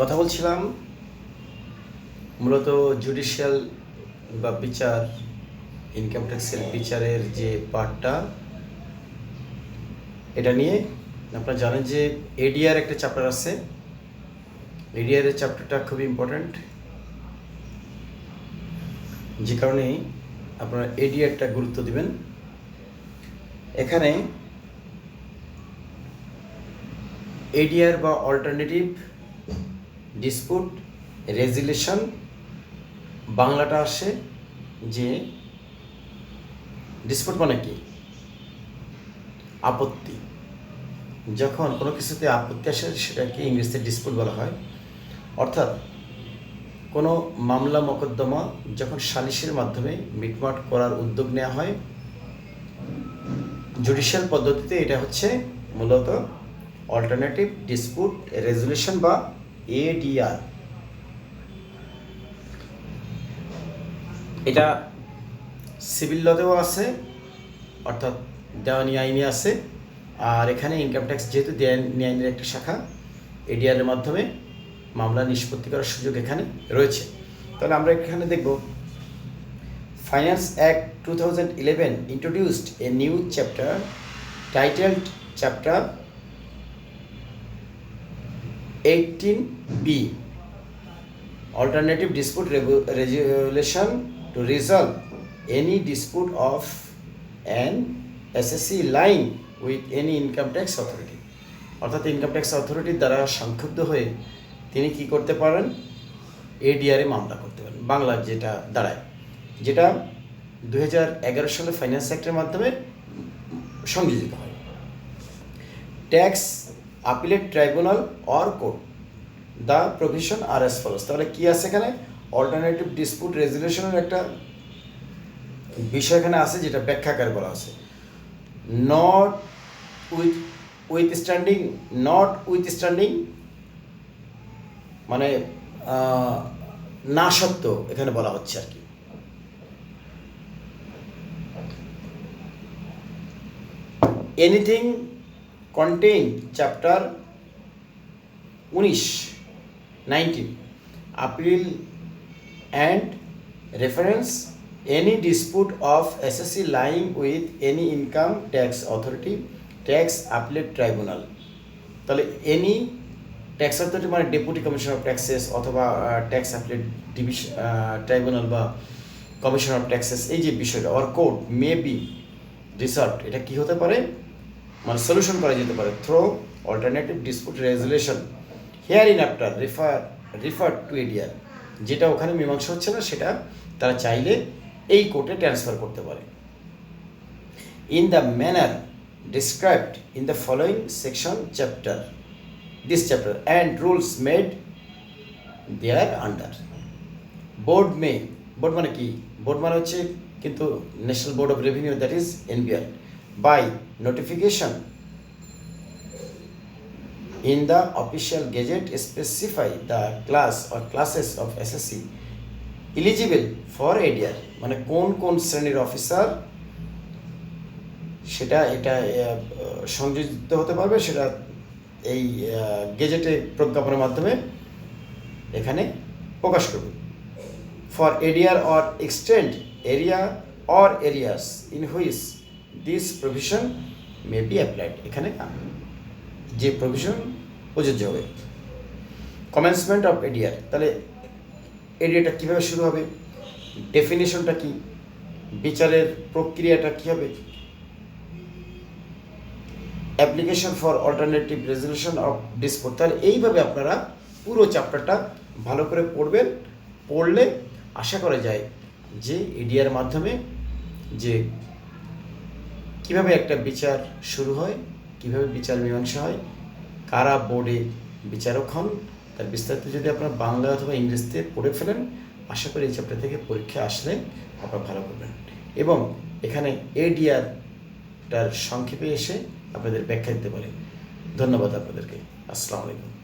কথা বলছিলাম, মূলত জুডিশিয়াল বা বিচার ইনকাম ট্যাক্সের বিচারের যে পার্টটা, এটা নিয়ে আপনারা জানেন যে এডিআর একটা চ্যাপ্টার আছে। এডিআর এর চ্যাপ্টারটা খুবই ইম্পর্ট্যান্ট যে কারণে আপনারা এডিআরটা গুরুত্ব দিবেন। এখানে এডিআর বা অল্টারনেটিভ ডিসপুট রেজুলেশন বাংলাটা আসে যে ডিসপুট মানে কি? আপত্তি। যখন কোনো কিছুতে আপত্তি আসে, সেটাকে ইংরেজিতে ডিসপুট বলা হয়। অর্থাৎ কোনো মামলা মোকদ্দমা যখন সালিশের মাধ্যমে মিটমাট করার উদ্যোগ নেওয়া হয় জুডিশিয়াল পদ্ধতিতে এটা হচ্ছে মূলত অল্টারনেটিভ ডিসপুট রেজুলেশন বা এডিআর এটা সিভিল লতেও আছে, অর্থাৎ দেওয়ানি আইনে আছে, আর এখানে ইনকাম ট্যাক্স যেহেতু দেওয়ানি আইনের একটা শাখা এডিআরের মাধ্যমে মামলা নিষ্পত্তি করার সুযোগ এখানে রয়েছে। তাহলে আমরা এখানে দেখব finance act two thousand eleven introduced a new chapter titled chapter eighteen B alternative dispute resolution to resolve any dispute of an SSC line with any income tax authority. অর্থাৎ ইনকাম ট্যাক্স অথরিটির দ্বারা সংক্ষুব্ধ হয়ে তিনি কি করতে পারেন? এডিআরে মামলা করতে পারেন। বাংলা যেটা দাঁড়ায়। যেটা দু এগারো সালে ফাইন্যান্স অ্যাক্টের মাধ্যমে সংযোজিত হয়। Tax appellate tribunal or court the provision are as follows তাহলে কি আছে এখানে? অল্টারনেটিভ ডিসপুট রেজুলেশনের একটা বিষয় এখানে আছে যেটা ব্যাখ্যাকার বলা আছে। Not with withstanding notwithstanding মানে না সত্ত্বেও এখানে বলা হচ্ছে আর কি। এনিথিং কন্টেইন চ্যাপ্টার উনিশ nineteen appeal and reference any dispute of SSC lying with any income tax authority tax appellate tribunal তাহলে এনি ট্যাক্স অথরিটি মানে ডেপুটি কমিশনার অফ ট্যাক্সেস অথবা ট্যাক্স আপিলেট ডিভিশন ট্রাইব্যুনাল বা commission of taxes এই যে বিষয়টা or court may be resort এটা কি হতে পারে? মানে সলিউশন করা যেতে পারে through alternative dispute resolution hereinafter refer refer to ADR যেটা ওখানে মীমাংসা হচ্ছে না, সেটা তারা চাইলে এই কোর্টে ট্রান্সফার করতে পারে। In the manner described in the following section chapter this chapter and rules made thereunder board may board মানে কি? বোর্ড মানে হচ্ছে কিন্তু national board of revenue that is NBR by notification in the official gazette specify the class or classes of SSC eligible for ADR মানে কোন কোন শ্রেণির officer সেটা এটা সংযোজিত হতে পারবে সেটা এই গেজেটে প্রজ্ঞাপনের মাধ্যমে এখানে প্রকাশ করবে। For ADR or extend area or areas in which this provision may be applied এখানে যে প্রভিশন প্রযোজ্য হবে। কমেন্সমেন্ট অফ এডিআর তাহলে এডিআরটা কীভাবে শুরু হবে? ডেফিনেশনটা কি? বিচারের প্রক্রিয়াটা কী হবে? Application for alternative resolution of dispute তাহলে এইভাবে আপনারা পুরো চ্যাপ্টারটা ভালো করে পড়বেন, পড়লে আশা করা যায় যে এডিআর মাধ্যমে যে কীভাবে একটা বিচার শুরু হয়? কীভাবে বিচার মীমাংসা হয়? কারা বোর্ডে বিচারক হন? তার বিস্তারিত যদি আপনারা বাংলা অথবা ইংরেজিতে পড়ে ফেলেন, আশা করি এই চ্যাপ্টার থেকে পরীক্ষা আসলে আপনারা ভালো করবেন। এবং এখানে এডিআরটার সংক্ষেপে এসে আপনাদের ব্যাখ্যা দিতে পারে। ধন্যবাদ আপনাদেরকে। আসসালামু আলাইকুম।